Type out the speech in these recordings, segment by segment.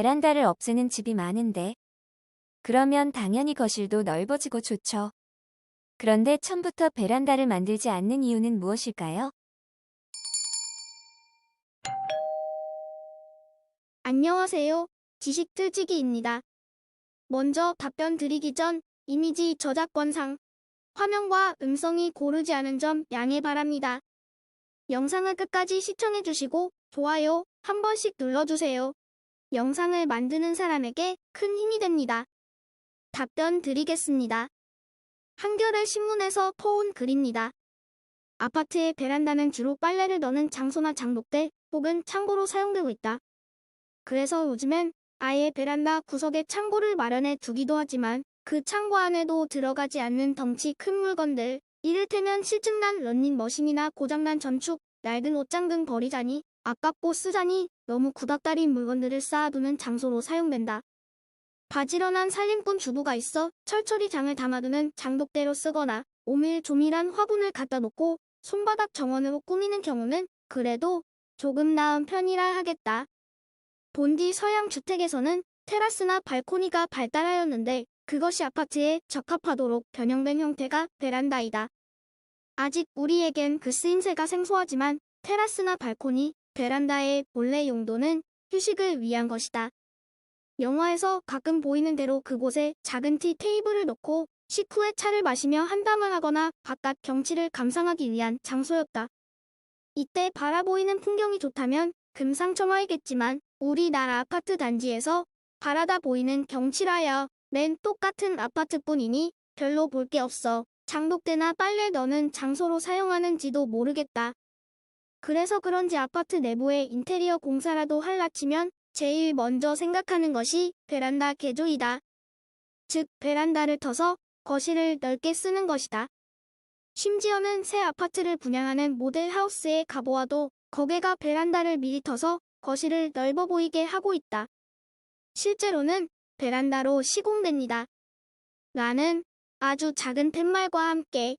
베란다를 없애는 집이 많은데. 그러면 당연히 거실도 넓어지고 좋죠. 그런데 처음부터 베란다를 만들지 않는 이유는 무엇일까요? 안녕하세요. 지식 틀지기입니다. 먼저 답변 드리기 전 이미지 저작권상 화면과 음성이 고르지 않은 점 양해 바랍니다. 영상을 끝까지 시청해 주시고 좋아요 한 번씩 눌러주세요. 영상을 만드는 사람에게 큰 힘이 됩니다. 답변 드리겠습니다. 한겨레 신문에서 퍼온 글입니다. 아파트의 베란다는 주로 빨래를 넣는 장소나 장독대 혹은 창고로 사용되고 있다. 그래서 요즘엔 아예 베란다 구석에 창고를 마련해 두기도 하지만 그 창고 안에도 들어가지 않는 덩치 큰 물건들, 이를테면 실증난 런닝머신이나 고장난 전축, 낡은 옷장 등 버리자니 아깝고 쓰자니 너무 구닥다리인 물건들을 쌓아두는 장소로 사용된다. 바지런한 살림꾼 주부가 있어 철철이 장을 담아두는 장독대로 쓰거나 오밀조밀한 화분을 갖다 놓고 손바닥 정원으로 꾸미는 경우는 그래도 조금 나은 편이라 하겠다. 본디 서양 주택에서는 테라스나 발코니가 발달하였는데 그것이 아파트에 적합하도록 변형된 형태가 베란다이다. 아직 우리에겐 그 쓰임새가 생소하지만 테라스나 발코니, 베란다의 본래 용도는 휴식을 위한 것이다. 영화에서 가끔 보이는 대로 그곳에 작은 티 테이블을 놓고 식후에 차를 마시며 한담을 하거나 바깥 경치를 감상하기 위한 장소였다. 이때 바라보이는 풍경이 좋다면 금상첨화이겠지만 우리나라 아파트 단지에서 바라다 보이는 경치라야 낸 똑같은 아파트뿐이니 별로 볼 게 없어 장독대나 빨래 넣는 장소로 사용하는지도 모르겠다. 그래서 그런지 아파트 내부에 인테리어 공사라도 할라치면 제일 먼저 생각하는 것이 베란다 개조이다. 즉 베란다를 터서 거실을 넓게 쓰는 것이다. 심지어는 새 아파트를 분양하는 모델 하우스에 가보아도 거기가 베란다를 미리 터서 거실을 넓어 보이게 하고 있다. 실제로는 베란다로 시공됩니다. 라는 아주 작은 팻말과 함께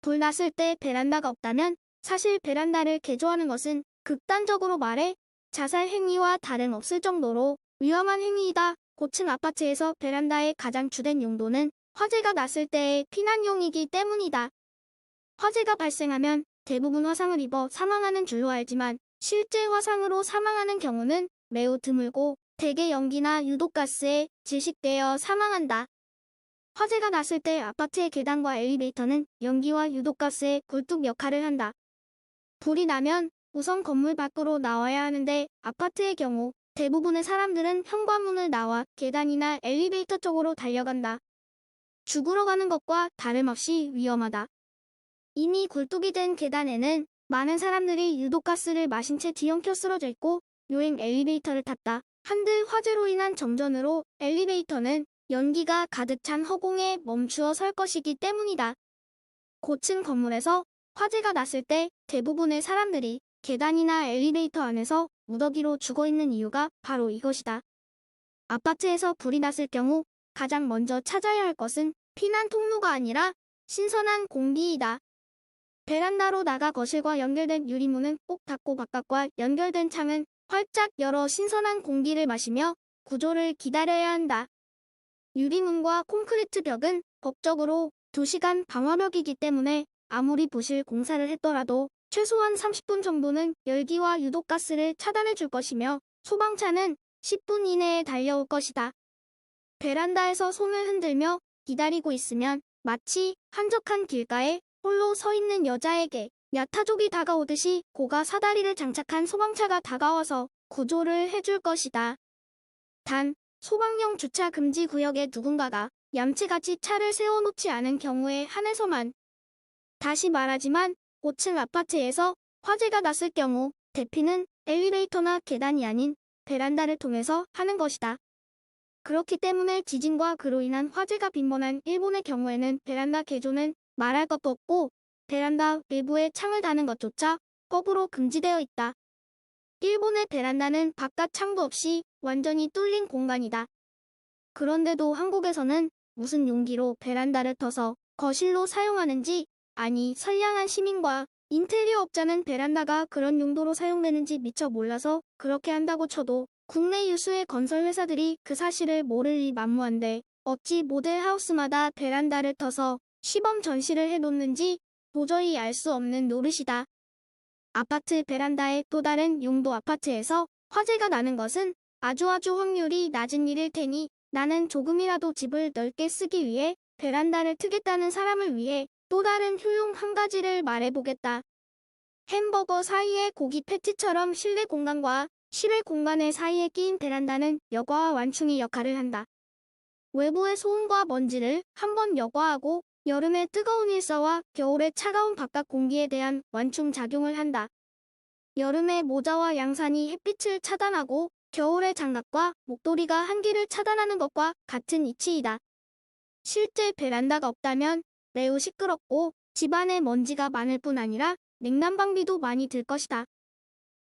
불 났을 때 베란다가 없다면 사실 베란다를 개조하는 것은 극단적으로 말해 자살 행위와 다름없을 정도로 위험한 행위이다. 고층 아파트에서 베란다의 가장 주된 용도는 화재가 났을 때의 피난용이기 때문이다. 화재가 발생하면 대부분 화상을 입어 사망하는 줄로 알지만 실제 화상으로 사망하는 경우는 매우 드물고 대개 연기나 유독가스에 질식되어 사망한다. 화재가 났을 때 아파트의 계단과 엘리베이터는 연기와 유독가스의 굴뚝 역할을 한다. 불이 나면 우선 건물 밖으로 나와야 하는데 아파트의 경우 대부분의 사람들은 현관문을 나와 계단이나 엘리베이터 쪽으로 달려간다. 죽으러 가는 것과 다름없이 위험하다. 이미 굴뚝이 된 계단에는 많은 사람들이 유독가스를 마신 채 뒤엉켜 쓰러져 있고 요행 엘리베이터를 탔다. 한들 화재로 인한 정전으로 엘리베이터는 연기가 가득 찬 허공에 멈추어 설 것이기 때문이다. 고층 건물에서 화재가 났을 때 대부분의 사람들이 계단이나 엘리베이터 안에서 무더기로 죽어 있는 이유가 바로 이것이다. 아파트에서 불이 났을 경우 가장 먼저 찾아야 할 것은 피난 통로가 아니라 신선한 공기이다. 베란다로 나가 거실과 연결된 유리문은 꼭 닫고 바깥과 연결된 창은 활짝 열어 신선한 공기를 마시며 구조를 기다려야 한다. 유리문과 콘크리트 벽은 법적으로 2시간 방화벽이기 때문에 아무리 부실 공사를 했더라도 최소한 30분 정도는 열기와 유독가스를 차단해 줄 것이며 소방차는 10분 이내에 달려올 것이다. 베란다에서 손을 흔들며 기다리고 있으면 마치 한적한 길가에 홀로 서 있는 여자에게 야타족이 다가오듯이 고가 사다리를 장착한 소방차가 다가와서 구조를 해줄 것이다. 단, 소방용 주차 금지 구역에 누군가가 얌체같이 차를 세워놓지 않은 경우에 한해서만. 다시 말하지만 5층 아파트에서 화재가 났을 경우 대피는 엘리베이터나 계단이 아닌 베란다를 통해서 하는 것이다. 그렇기 때문에 지진과 그로 인한 화재가 빈번한 일본의 경우에는 베란다 개조는 말할 것도 없고 베란다 외부에 창을 다는 것조차 법으로 금지되어 있다. 일본의 베란다는 바깥 창도 없이 완전히 뚫린 공간이다. 그런데도 한국에서는 무슨 용기로 베란다를 터서 거실로 사용하는지 아니 선량한 시민과 인테리어 업자는 베란다가 그런 용도로 사용되는지 미처 몰라서 그렇게 한다고 쳐도 국내 유수의 건설 회사들이 그 사실을 모를 리 만무한데 어찌 모델 하우스마다 베란다를 터서 시범 전시를 해놓는지 도저히 알 수 없는 노릇이다. 아파트 베란다의 또 다른 용도 아파트에서 화재가 나는 것은 아주 아주 확률이 낮은 일일 테니 나는 조금이라도 집을 넓게 쓰기 위해 베란다를 트겠다는 사람을 위해 또 다른 효용 한 가지를 말해보겠다. 햄버거 사이에 고기 패티처럼 실내 공간과 실외 공간의 사이에 끼인 베란다는 여과와 완충의 역할을 한다. 외부의 소음과 먼지를 한번 여과하고 여름의 뜨거운 일사와 겨울의 차가운 바깥 공기에 대한 완충 작용을 한다. 여름에 모자와 양산이 햇빛을 차단하고 겨울의 장갑과 목도리가 한기를 차단하는 것과 같은 이치이다. 실제 베란다가 없다면 매우 시끄럽고 집안에 먼지가 많을 뿐 아니라 냉난방비도 많이 들 것이다.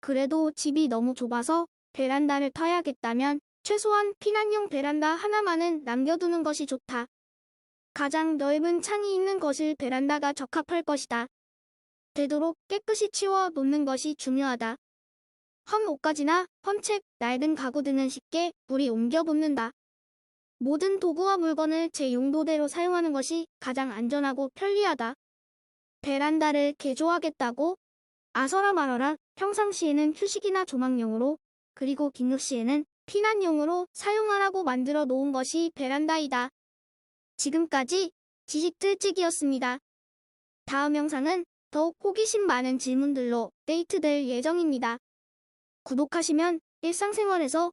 그래도 집이 너무 좁아서 베란다를 터야겠다면 최소한 피난용 베란다 하나만은 남겨두는 것이 좋다. 가장 넓은 창이 있는 것을 베란다가 적합할 것이다. 되도록 깨끗이 치워 놓는 것이 중요하다. 헌 옷가지나 헌책, 낡은 가구 등은 쉽게 물이 옮겨 붙는다. 모든 도구와 물건을 제 용도대로 사용하는 것이 가장 안전하고 편리하다. 베란다를 개조하겠다고? 아서라 말어라 평상시에는 휴식이나 조망용으로 그리고 긴급시에는 피난용으로 사용하라고 만들어 놓은 것이 베란다이다. 지금까지 지식들찍이었습니다. 다음 영상은 더욱 호기심 많은 질문들로 데이트될 예정입니다. 구독하시면 일상생활에서